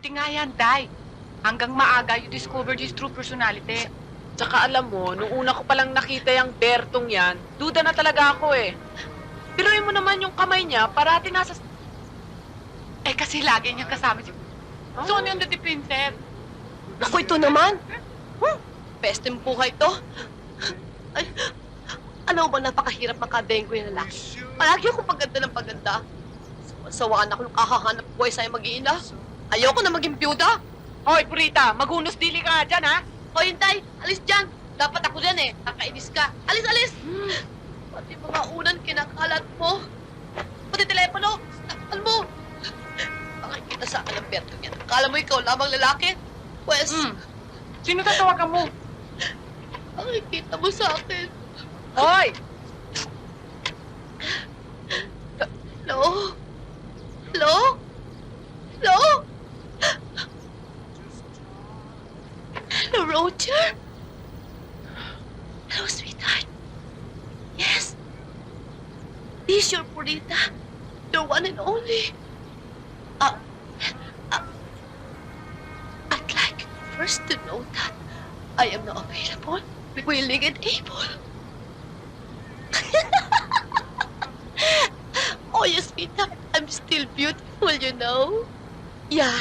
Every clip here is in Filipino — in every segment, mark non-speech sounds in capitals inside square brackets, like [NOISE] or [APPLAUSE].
Buti nga yan, Day. Hanggang maaga, you discovered his true personality. Tsaka alam mo, nung una ko palang nakita yung Bertong yan, duda na talaga ako eh. Piruin mo naman yung kamay niya, parati nasa... Eh, kasi lagi niya kasama si... So, ano yung Princess? Ako ito naman. Hmm, Pesteng buhay to. Ay, alam mo ba, napakahirap makabengko yung lalaki. Palagi akong paganda ng paganda. Sawaan ako nung kahahanap buhay sa'yo mag-iina. Ayoko na maging byuda. Hoy, Purita, maghunos dili ka nga dyan, ha? O hintay, alis dyan. Dapat ako dyan eh. Nakainis ka. Alis, alis! Pati mga unan kinakalat mo. Pati telepono, takpan mo. Makikita sa akin ang Berto niyan. Akala mo ikaw lamang lalaki? Pwes, Hmm. Sino tatawagan mo? makikita mo sa akin. Hoy! Hello? Hello? Hello? [LAUGHS] Roger? Hello, sweetheart. Yes. This your Purita. The one and only. Uh, uh, I'd like first to know that I am now available, willing and able. [LAUGHS] oh, yes, sweetheart. I'm still beautiful, you know. Yeah.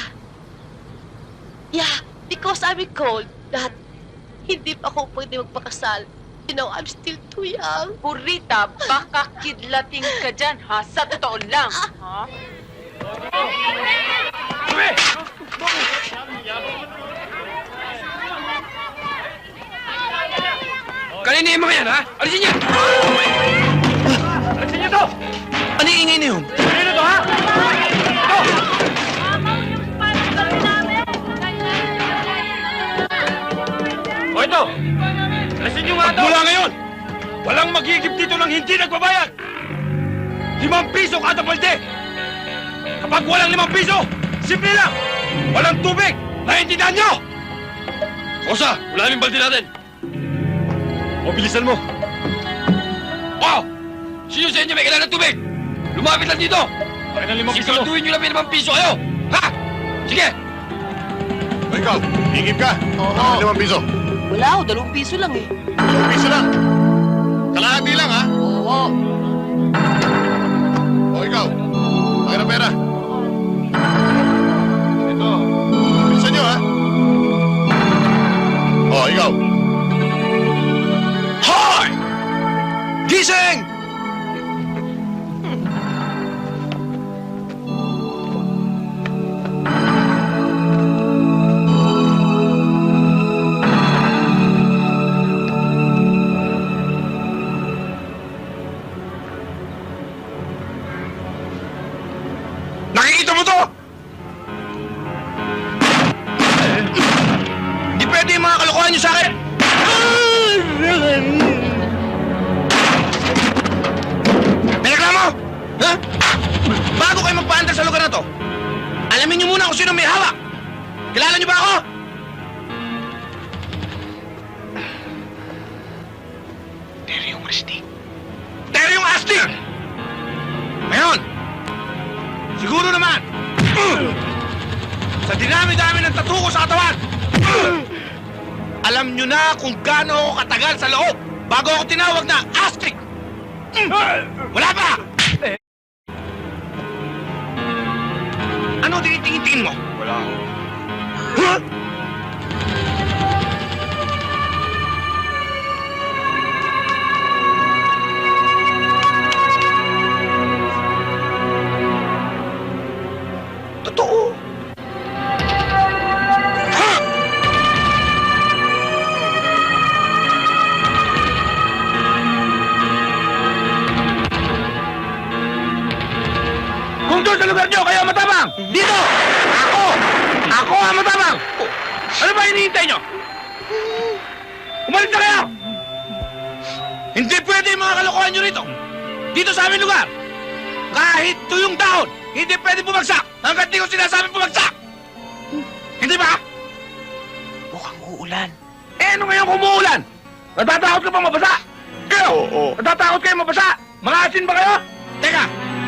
Yeah, because I'm recalled that hindi pa ako pwede magpakasal. You know, I'm still too young. Purita, baka kidlating ka dyan, ha? Sa totoo lang, ha? Kanina yung mga yan, ha? Alisin niya! Alisin niyo to! Ano yung ingay na yun? O ito! Alisin niyo nga to! Mula ngayon, walang magigib dito ng hindi nagbabayad! Limang piso kada balde! Kapag walang limang piso, simple lang! Walang tubig! Naintindihan niyo! Kosa, wala yung balde natin! O, bilisan mo! Oh! Sino sa inyo may kailangan ng tubig? Lumapit lang dito! Ang limang piso Siguraduhin nyo na may limang piso kayo! Ha? Sige! O ikaw, higip ka. Oo. Limang piso? Wala ako, dalawang piso lang eh. Limang piso lang. Kalahati lang, ha? Oo. O ikaw, akin ang pera. Ito. Bilisan nyo, ha? O, ikaw. Magpaandar sa lugar na to, alamin niyo muna kung sino may hawak. Kilala niyo ba ako? Teryong Astig. Teryong Astig! Ngayon, siguro naman, sa dinami-dami ng tattoo ko sa katawan, alam niyo na kung gaano ako katagal sa loob bago ako tinawag na Astig! Wala pa! Tinitingin-tingin mo? Wala ako. Huh? Totoo. Ha? Kung doon sa lugar nyo, kayo ang matabang! Dito! Ako! Ako ang matabang! Ano ba hinihintay nyo? Umalis na kayo! Hindi pwede yung mga kalokohan nyo rito. Dito sa aming lugar. Kahit tuyong dahon, hindi pwede bumagsak hanggat di ko sinasabi bumagsak. Hindi ba? Mukhang uulan. Eh, ano ngayon kung umuulan? Natatakot ka pa mabasa? Kayo! Oo. Natatakot kayo mabasa? Mga asin ba kayo? Teka,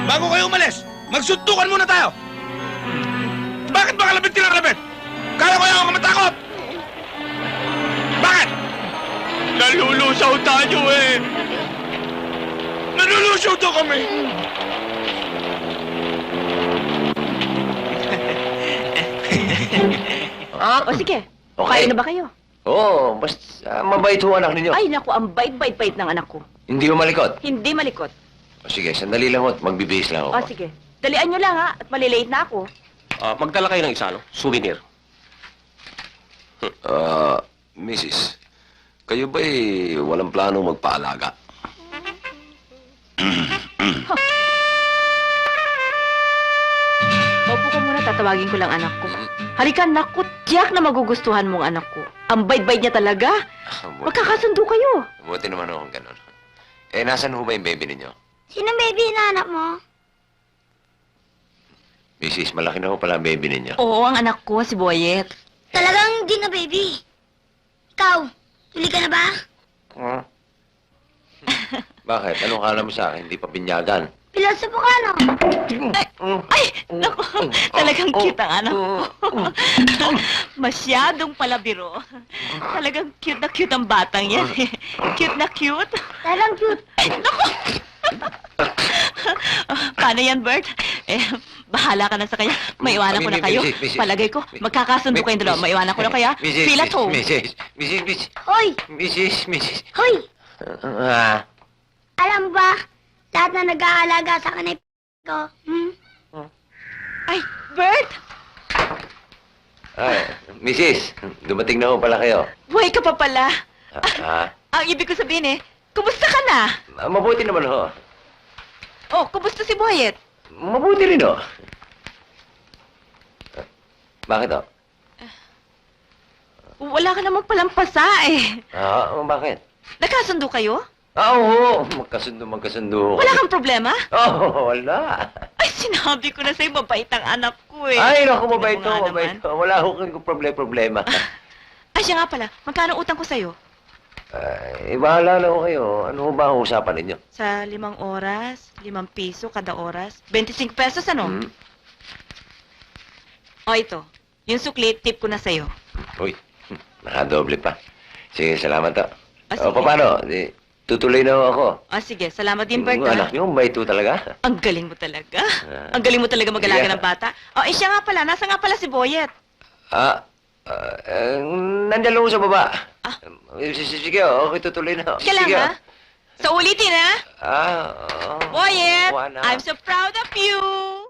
bago kayo umalis, magsuntukan muna tayo. Bakit ba kalapit Bakit tinarapit? Kaya ko yung matakot! Bakit? Nalulusaw tayo eh! Nalulusaw to kami! [LAUGHS] Ah, o sige. Okay. Kain na ba kayo? Oo, mas ah, mabait ho anak ninyo. Ay, naku, ang bait-bait-bait ng anak ko. Hindi ho malikot. Hindi malikot. O sige, sandali lang ho at magbibihis lang O, ako. sige. Dalian nyo lang, ha? At malilate na ako. Ah, magdala kayo ng isa, no? Souvenir. Ah, Mrs. Kayo ba'y walang plano magpaalaga? [CLEARS THROAT] Opo ka muna, tatawagin ko lang anak ko. Halika, naku, tiyak na magugustuhan mong anak ko. Ang bait-bait niya talaga. Ah, Magkakasundo kayo. Buti naman ho kung ganun. Eh, nasan ho ba yung baby ninyo? Sino baby na mo? Mrs., malaki na ho pala ang baby ninyo. Oo, ang anak ko, si Boyet. Talagang di na baby. Ikaw, tuli ka na ba? Huh? Bakit? Anong kala mo sa akin? Hindi pa binyagan. Pilosopo ka, no? Ay, naku, talagang cute ang anak ko. Masyadong palabiro. Talagang cute na cute ang batang yan. eh. [LAUGHS] Cute na cute. Talagang cute. [LAUGHS] Paano yan, Bert? Eh, bahala ka na sa kanya. Maiwanan ko na kayo. Mrs., Mrs. Palagay ko, magkakasundo kayong dalawa. Maiwanan ko na kaya. Mrs., Feel at home. Mrs., Mrs., Mrs., Hoy! Mrs., Mrs. Hoy! Ah, Alam ba, lahat na nag-aalaga sa kanay ko, hmm? Ay, Bert! ay, Mrs., dumating na ho pala kayo. Buhay ka pa pala. Ah, Ang ibig ko sabihin eh, kumusta ka na? ah, mabuti naman ho. Oh, kumusta si Boyet? Mabuti rin ho. Ah, Bakit ho? Wala ka namang palang pasa eh. Ah, bakit? Nagkasundo kayo? Ah, oo, magkasundo, magkasundo. Wala kang problema? Oh, wala. Ay, sinabi ko na sa'yo, mabait ang anak ko eh. Ay, naku, mabait ho, nga mabait naman? ho. Wala ho kang problema-problema. Ay, siya nga pala, magkano utang ko sa'yo? Ay, bahala na ho kayo. Ano ba ang usapan ninyo? Sa limang oras, limang piso kada oras, 25 pesos ano? Hmm? O ito, yung sukli, tip ko na sa'yo. Uy, nakadoble pa. Sige, salamat ho. Ah, O, sige. paano? Di, tutuloy na ako. Ah, sige, salamat din, Bert. Ah. anak ang bait ho talaga. Ang galing mo talaga. Ah. Ang galing mo talaga mag-alaga Yeah. ng bata. O, eh, siya nga pala, nasa nga pala si Boyet. Ah, ah, eh, nandyan lang ho sa baba. Ah. Eh, Sige, okay, tutuloy na. Sige lang, ha? So, ulitin, ha? Ah, oh, Boyet. I'm so proud of you!